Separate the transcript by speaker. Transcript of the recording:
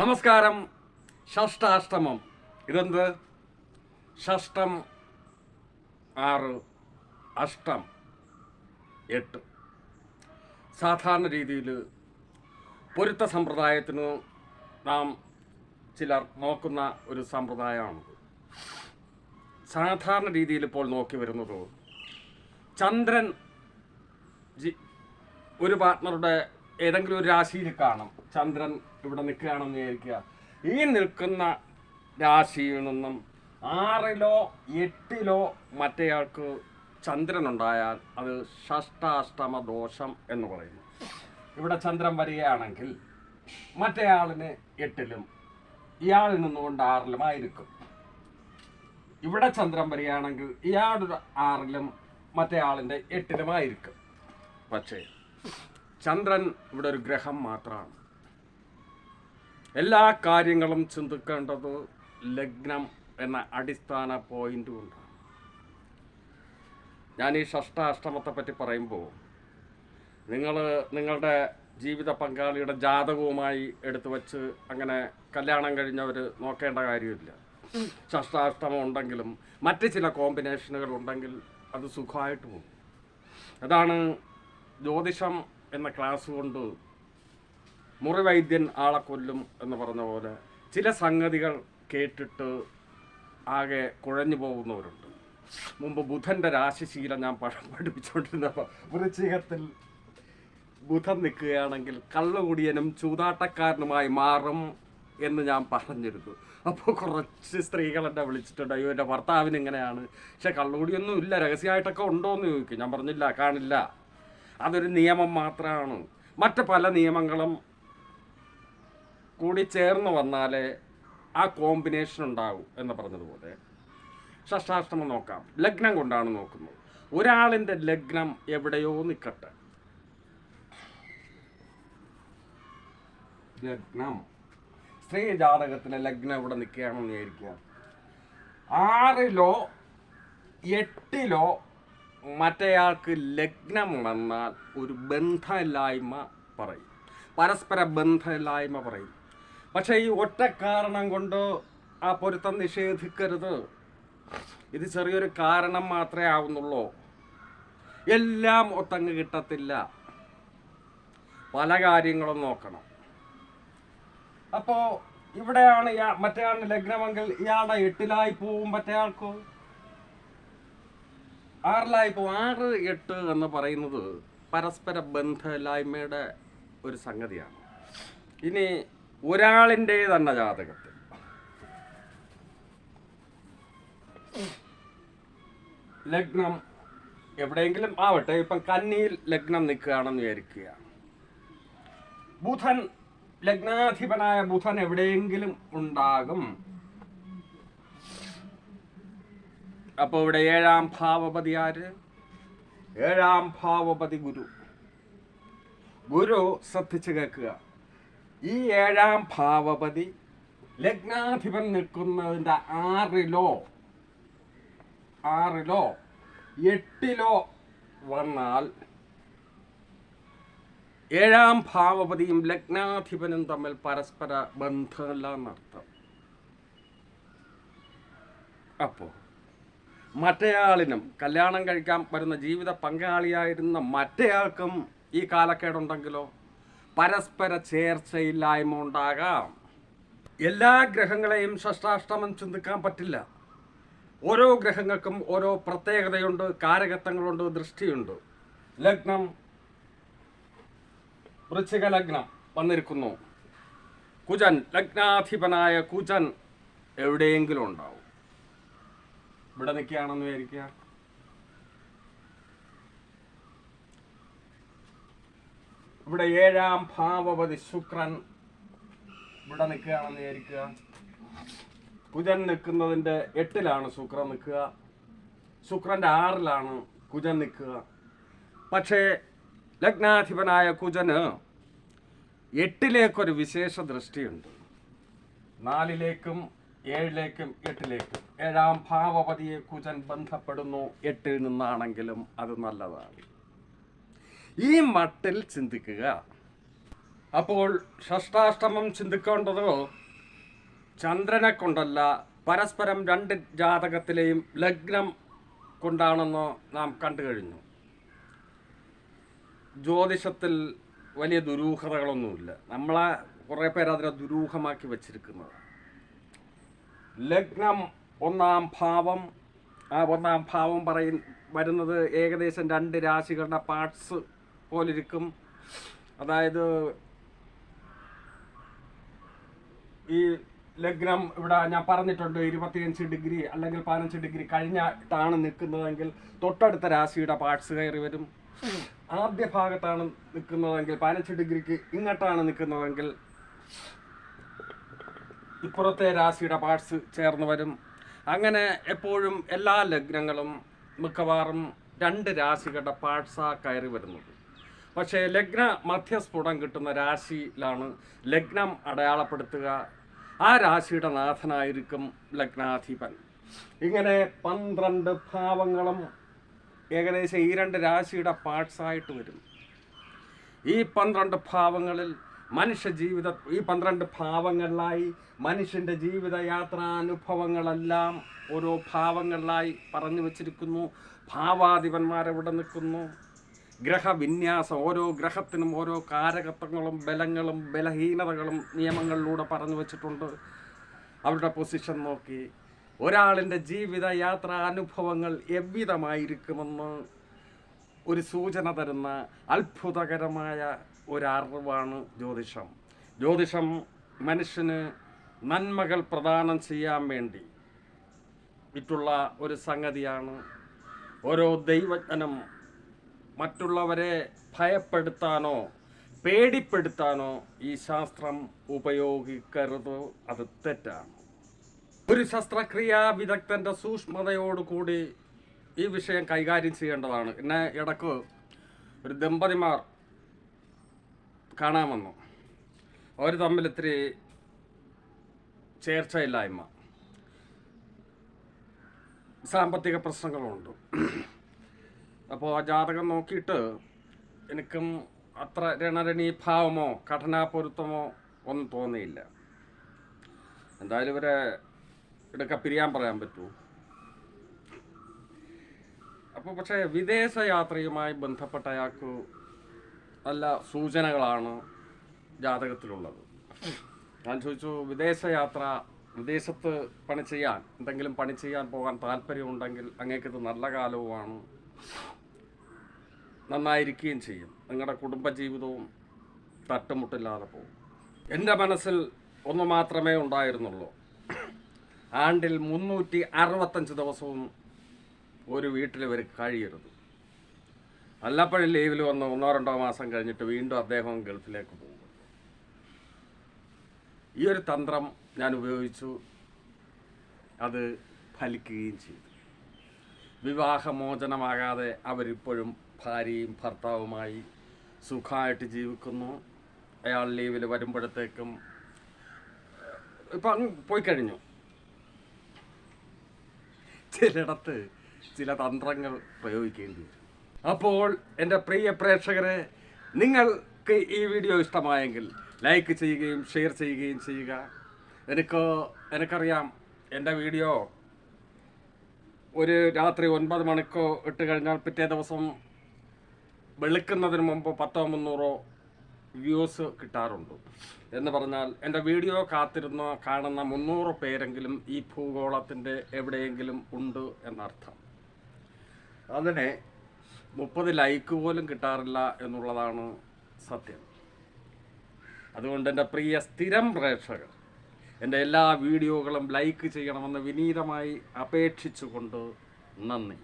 Speaker 1: നമസ്കാരം. ഷഷ്ടാഷ്ടമം. ഇതെന്ത്? ഷഷ്ടം ആറ് അഷ്ടം എട്ട്. സാധാരണ രീതിയിൽ പൊരുത്ത സമ്പ്രദായത്തിന് നാം ചിലർ നോക്കുന്ന ഒരു സമ്പ്രദായമാണിത്. സാധാരണ രീതിയിൽ ഇപ്പോൾ നോക്കി വരുന്നത് ചന്ദ്രൻ ഒരു പാർട്ട്ണറുടെ ഏതെങ്കിലും ഒരു രാശിയിൽ കാണാം. ചന്ദ്രൻ ഇവിടെ നിൽക്കുകയാണെന്ന് വിചാരിക്കുക. ഈ നിൽക്കുന്ന രാശിയിൽ നിന്നും ആറിലോ എട്ടിലോ മറ്റേയാൾക്ക് ചന്ദ്രൻ ഉണ്ടായാൽ അത് ഷഷ്ടാഷ്ടമ ദോഷം എന്ന് പറയുന്നു. ഇവിടെ ചന്ദ്രൻ വരികയാണെങ്കിൽ മറ്റേയാളിന് എട്ടിലും ഇയാളിൽ നിന്നുകൊണ്ട് ആറിലും ആയിരിക്കും. ഇവിടെ ചന്ദ്രൻ വരികയാണെങ്കിൽ ഇയാളുടെ ആറിലും മറ്റേ ആളിന്റെ എട്ടിലുമായിരിക്കും പക്ഷേ ചന്ദ്രൻ ഇവിടെ ഒരു ഗ്രഹം മാത്രമാണ്. എല്ലാ കാര്യങ്ങളും ചിന്തിക്കേണ്ടത് ലഗ്നം എന്ന അടിസ്ഥാന പോയിന്റ് കൊണ്ടാണ്. ഞാൻ ഈ ഷഷ്ട അഷ്ടമത്തെ പറ്റി പറയുമ്പോൾ നിങ്ങൾ നിങ്ങളുടെ ജീവിത പങ്കാളിയുടെ ജാതകവുമായി എടുത്തു വച്ച് അങ്ങനെ കല്യാണം കഴിഞ്ഞവർ നോക്കേണ്ട കാര്യമില്ല. ഷഷ്ടാഷ്ടമം ഉണ്ടെങ്കിലും മറ്റ് ചില കോമ്പിനേഷനുകൾ ഉണ്ടെങ്കിൽ അത് സുഖമായിട്ട് പോകും. അതാണ് ജ്യോതിഷം എന്ന ക്ലാസ് കൊണ്ട് മുറിവൈദ്യൻ ആളെ കൊല്ലും എന്ന് പറഞ്ഞ പോലെ ചില സംഗതികൾ കേട്ടിട്ട് ആകെ കുഴഞ്ഞു പോകുന്നവരുണ്ട്. മുമ്പ് ബുധന്റെ രാശിശീലം ഞാൻ പഠിപ്പിച്ചുകൊണ്ടിരുന്നപ്പോൾ വൃശ്ചികത്തിൽ ബുധൻ നിൽക്കുകയാണെങ്കിൽ കള്ളുകുടിയനും ചൂതാട്ടക്കാരനുമായി മാറും എന്ന് ഞാൻ പറഞ്ഞിരുന്നു. അപ്പോൾ കുറച്ച് സ്ത്രീകൾ എന്നെ വിളിച്ചിട്ടുണ്ട് അയ്യോ എന്റെ ഭർത്താവിന് ഇങ്ങനെയാണ്. പക്ഷെ കള്ളുകുടിയൊന്നും ഇല്ല രഹസ്യമായിട്ടൊക്കെ ഉണ്ടോ എന്ന് ചോദിക്കും. ഞാൻ പറഞ്ഞില്ല കാണില്ല അതൊരു നിയമം മാത്രമാണ് മറ്റ് പല നിയമങ്ങളും കൂടി ചേർന്ന് വന്നാലേ ആ കോമ്പിനേഷൻ ഉണ്ടാവും എന്ന് പറഞ്ഞതുപോലെ. ഷഷ്ടാഷ്ടമം നോക്കാം. ലഗ്നം കൊണ്ടാണ് നോക്കുന്നത്. ഒരാളിന്റെ ലഗ്നം എവിടെയോ നിൽക്കട്ടെ ലഗ്നം. സ്ത്രീ ജാതകത്തിലെ ലഗ്നം ഇവിടെ നിൽക്കുകയാണെന്ന് വിചാരിക്കുക. ആറിലോ എട്ടിലോ മറ്റേയാൾക്ക് ലഗ്നം വന്നാൽ ഒരു ബന്ധമില്ലായ്മ പറയും. പരസ്പര ബന്ധമില്ലായ്മ പറയും. പക്ഷേ ഈ ഒറ്റ കാരണം കൊണ്ട് ആ പൊരുത്തം നിഷേധിക്കരുത്. ഇത് ചെറിയൊരു കാരണം മാത്രമേ ആവുന്നുള്ളൂ. എല്ലാം ഒത്തങ്ങ് കിട്ടത്തില്ല. പല കാര്യങ്ങളും നോക്കണം. അപ്പോൾ ഇവിടെയാണ് മറ്റേ ലഗ്നമെങ്കിൽ ഇയാളുടെ എട്ടിലായി പോവും മറ്റേയാൾക്കോ? ആറിലായി. പോവും ആറ് എട്ട് എന്ന് പറയുന്നത് പരസ്പര ബന്ധമില്ലായ്മയുടെ ഒരു സംഗതിയാണ്. ഇനി ഒരാളിന്റെ തന്നെ ജാതകത്തിൽ. ലഗ്നം എവിടെയെങ്കിലും ആവട്ടെ ഇപ്പം കന്നിയിൽ ലഗ്നം നിൽക്കുകയാണെന്ന് വിചാരിക്കുക. ബുധൻ ലഗ്നാധിപനായ ബുധൻ എവിടെയെങ്കിലും ഉണ്ടാകും. അപ്പോൾ ഇവിടെ ഏഴാം ഭാവപതി ആര്? ഏഴാം ഭാവപതി ഗുരു. ഗുരു ശ്രദ്ധിച്ച് കേൾക്കുക. ഈ ഏഴാം ഭാവപതി ലഗ്നാധിപൻ നിൽക്കുന്നതിന്റെ ആറിലോ ആറിലോ എട്ടിലോ വന്നാൽ ഏഴാം ഭാവപതിയും ലഗ്നാധിപനും തമ്മിൽ പരസ്പര ബന്ധമില്ല എന്നർത്ഥം. അപ്പോൾ മറ്റേയാളിനും കല്യാണം കഴിക്കാൻ വരുന്ന ജീവിത പങ്കാളിയായിരുന്ന മറ്റേയാൾക്കും ഈ കാലക്കേടുണ്ടെങ്കിലോ? പരസ്പര ചേർച്ചയില്ലായ്മ ഉണ്ടാകാം. എല്ലാ ഗ്രഹങ്ങളെയും ഷഷ്ടാഷ്ടമം ചിന്തിക്കാൻ പറ്റില്ല. ഓരോ ഗ്രഹങ്ങൾക്കും ഓരോ പ്രത്യേകതയുണ്ട് കാരകത്വങ്ങളുണ്ട് ദൃഷ്ടിയുണ്ട്. ലഗ്നം വൃശ്ചിക ലഗ്നം വന്നിരിക്കുന്നു. കുജൻ ലഗ്നാധിപനായ കുജൻ എവിടെയെങ്കിലും ഉണ്ടാവും. ഇവിടെ നിൽക്കുകയാണെന്ന് വിചാരിക്കുക. ഇവിടെ ഏഴാം ഭാവപതി ശുക്രൻ ഇവിടെ നിൽക്കുകയാണെന്ന് വിചാരിക്കുക. കുജൻ നിൽക്കുന്നതിന്റെ എട്ടിലാണ് ശുക്രൻ നിൽക്കുക. ശുക്രന്റെ ആറിലാണ് കുജൻ നിൽക്കുക. പക്ഷേ ലഗ്നാധിപനായ കുജന് എട്ടിലേക്കൊരു വിശേഷ ദൃഷ്ടിയുണ്ട്. നാലിലേക്കും ഏഴിലേക്കും എട്ടിലേക്കും. ഏഴാം ഭാവപതിയെ കുജൻ ബന്ധപ്പെടുന്നു. എട്ടിൽ നിന്നാണെങ്കിലും അത് നല്ലതാണ്. ഈ മട്ടിൽ ചിന്തിക്കുക. അപ്പോൾ ഷഷ്ടാഷ്ടമം ചിന്തിക്കേണ്ടത്? ചന്ദ്രനെ കൊണ്ടല്ല പരസ്പരം രണ്ട് ജാതകത്തിലെയും ലഗ്നം കൊണ്ടാണെന്ന് നാം കണ്ടു കഴിഞ്ഞു. ജ്യോതിഷത്തിൽ വലിയ ദുരൂഹതകളൊന്നുമില്ല. നമ്മളെ കുറേ പേര് അതിനെ ദുരൂഹമാക്കി വച്ചിരിക്കുന്നത്. ലഗ്നം ഒന്നാം ഭാവം. ആ ഒന്നാം ഭാവം പറയും വരുന്നത് ഏകദേശം രണ്ട് രാശികളുടെ പാർട്സ് പോലിരിക്കും. അതായത് ഈ ലഗ്നം ഇവിടെ ഞാൻ പറഞ്ഞിട്ടുണ്ട് ഇരുപത്തിയഞ്ച് ഡിഗ്രി അല്ലെങ്കിൽ പതിനഞ്ച് ഡിഗ്രി കഴിഞ്ഞിട്ടാണ് നിൽക്കുന്നതെങ്കിൽ തൊട്ടടുത്ത രാശിയുടെ പാർട്സ് കയറി വരും. ആദ്യ ഭാഗത്താണ് നിൽക്കുന്നതെങ്കിൽ പതിനഞ്ച് ഡിഗ്രിക്ക് ഇങ്ങോട്ടാണ് നിൽക്കുന്നതെങ്കിൽ ഇപ്പുറത്തെ രാശിയുടെ പാർട്സ് ചേർന്ന് വരും അങ്ങനെ എപ്പോഴും എല്ലാ ലഗ്നങ്ങളും മിക്കവാറും രണ്ട് രാശികളുടെ പാർട്സാ കയറി വരുന്നത്. പക്ഷേ ലഗ്ന മധ്യസ്ഫുടം കിട്ടുന്ന രാശിയിലാണ് ലഗ്നം അടയാളപ്പെടുത്തുക. ആ രാശിയുടെ നാഥനായിരിക്കും ലഗ്നാധിപൻ. ഇങ്ങനെ പന്ത്രണ്ട് ഭാവങ്ങളും ഏകദേശം ഈ രണ്ട് രാശിയുടെ പാർട്സായിട്ട് വരും. ഈ പന്ത്രണ്ട് ഭാവങ്ങളിൽ മനുഷ്യ ജീവിത ഈ പന്ത്രണ്ട് ഭാവങ്ങളിലായി മനുഷ്യന്റെ ജീവിത യാത്രാനുഭവങ്ങളെല്ലാം ഓരോ ഭാവങ്ങളിലായി പറഞ്ഞു വച്ചിരിക്കുന്നു. ഭാവാധിപന്മാരെവിടെ നിൽക്കുന്നു? ഗ്രഹവിന്യാസം ഓരോ ഗ്രഹത്തിനും ഓരോ കാരകത്വങ്ങളും ബലങ്ങളും ബലഹീനതകളും നിയമങ്ങളിലൂടെ പറഞ്ഞു വച്ചിട്ടുണ്ട്. അവരുടെ പൊസിഷൻ നോക്കി. ഒരാളിന്റെ ജീവിത യാത്രാ അനുഭവങ്ങൾ ഒരു സൂചന തരുന്ന അത്ഭുതകരമായ ഒരറിവാണ് ജ്യോതിഷം. ജ്യോതിഷം മനുഷ്യന് നന്മകൾ പ്രദാനം ചെയ്യാൻ വേണ്ടി ഇട്ടുള്ള ഒരു സംഗതിയാണ്. ഓരോ ദൈവജ്ഞനും മറ്റുള്ളവരെ ഭയപ്പെടുത്താനോ പേടിപ്പെടുത്താനോ ഈ ശാസ്ത്രം ഉപയോഗിക്കരുത്. അത് തെറ്റാണ്. ഒരു ശസ്ത്രക്രിയാ വിദഗ്ധന്റെ സൂക്ഷ്മതയോടുകൂടി ഈ വിഷയം കൈകാര്യം ചെയ്യേണ്ടതാണ്. എന്നെ ഇടയ്ക്ക് ഒരു ദമ്പതിമാർ കാണാൻ വന്നു അവർ തമ്മിൽ ഇത്തിരി ചേർച്ചയില്ലായ്മ. സാമ്പത്തിക പ്രശ്നങ്ങളുണ്ട്. അപ്പോൾ ആ ജാതകം നോക്കിയിട്ട് എനിക്കും അത്ര രണരണീഭാവമോ കഠിനാപൊരുത്തമോ ഒന്നും തോന്നിയില്ല. എന്തായാലും ഇവരെ ഇടയ്ക്ക് പിരിയാൻ പറയാൻ പറ്റൂ. അപ്പോൾ പക്ഷേ വിദേശയാത്രയുമായി ബന്ധപ്പെട്ട അയാൾക്ക് നല്ല സൂചനകളാണ് ജാതകത്തിലുള്ളത്. ഞാൻ ചോദിച്ചു വിദേശയാത്ര വിദേശത്ത് പണി ചെയ്യാൻ എന്തെങ്കിലും പണി ചെയ്യാൻ പോകാൻ താല്പര്യമുണ്ടെങ്കിൽ അങ്ങേക്കിത് നല്ല കാലവുമാണ്. നന്നായിരിക്കുകയും ചെയ്യും. നിങ്ങളുടെ കുടുംബജീവിതവും തട്ടുമുട്ടില്ലാതെ പോകും. എന്റെ മനസ്സിൽ ഒന്ന് മാത്രമേ ഉണ്ടായിരുന്നുള്ളൂ. ആണ്ടിൽ മുന്നൂറ്റി അറുപത്തഞ്ച് ദിവസവും ഒരു വീട്ടിൽ ഇവർ കഴിയരുത്. വല്ലപ്പോഴും ലീവിൽ വന്ന് ഒന്നോ രണ്ടോ മാസം കഴിഞ്ഞിട്ട് വീണ്ടും അദ്ദേഹം ഗൾഫിലേക്ക് പോകും. ഈ ഒരു തന്ത്രം ഞാൻ ഉപയോഗിച്ചു. അത് ഫലിക്കുകയും ചെയ്തു. വിവാഹമോചനമാകാതെ അവരിപ്പോഴും ഭാര്യയും ഭർത്താവുമായി സുഖമായിട്ട് ജീവിക്കുന്നു. അയാൾ ലീവിൽ വരുമ്പോഴത്തേക്കും ഇപ്പം അങ്ങ് പോയി കഴിഞ്ഞു. ചിലയിടത്ത് ചില തന്ത്രങ്ങൾ പ്രയോഗിക്കേണ്ടി വരും. അപ്പോൾ എന്റെ പ്രിയ പ്രേക്ഷകരെ നിങ്ങൾക്ക് ഈ വീഡിയോ ഇഷ്ടമായെങ്കിൽ ലൈക്ക് ചെയ്യുകയും ഷെയർ ചെയ്യുകയും ചെയ്യുക. എനിക്ക് എനിക്കറിയാം എന്റെ വീഡിയോ ഒരു രാത്രി ഒൻപത് മണിക്കോ ഇട്ട് കഴിഞ്ഞാൽ പിറ്റേ ദിവസം വെളുക്കുന്നതിന് മുമ്പ് പത്തോ മുന്നൂറോ വ്യൂസ് കിട്ടാറുണ്ട്. എന്ന് പറഞ്ഞാൽ എന്റെ വീഡിയോ കാത്തിരുന്ന കാണുന്ന മുന്നൂറ് പേരെങ്കിലും ഈ ഭൂഗോളത്തിന്റെ എവിടെയെങ്കിലും ഉണ്ട് എന്നർത്ഥം. അതിനെ മുപ്പത് ലൈക്ക് പോലും കിട്ടാറില്ല എന്നുള്ളതാണ് സത്യം. അതുകൊണ്ട് എന്റെ പ്രിയ സ്ഥിരം പ്രേക്ഷകർ എന്റെ എല്ലാ വീഡിയോകളും ലൈക്ക് ചെയ്യണമെന്ന് വിനീതമായി അപേക്ഷിച്ചുകൊണ്ട് നന്ദി.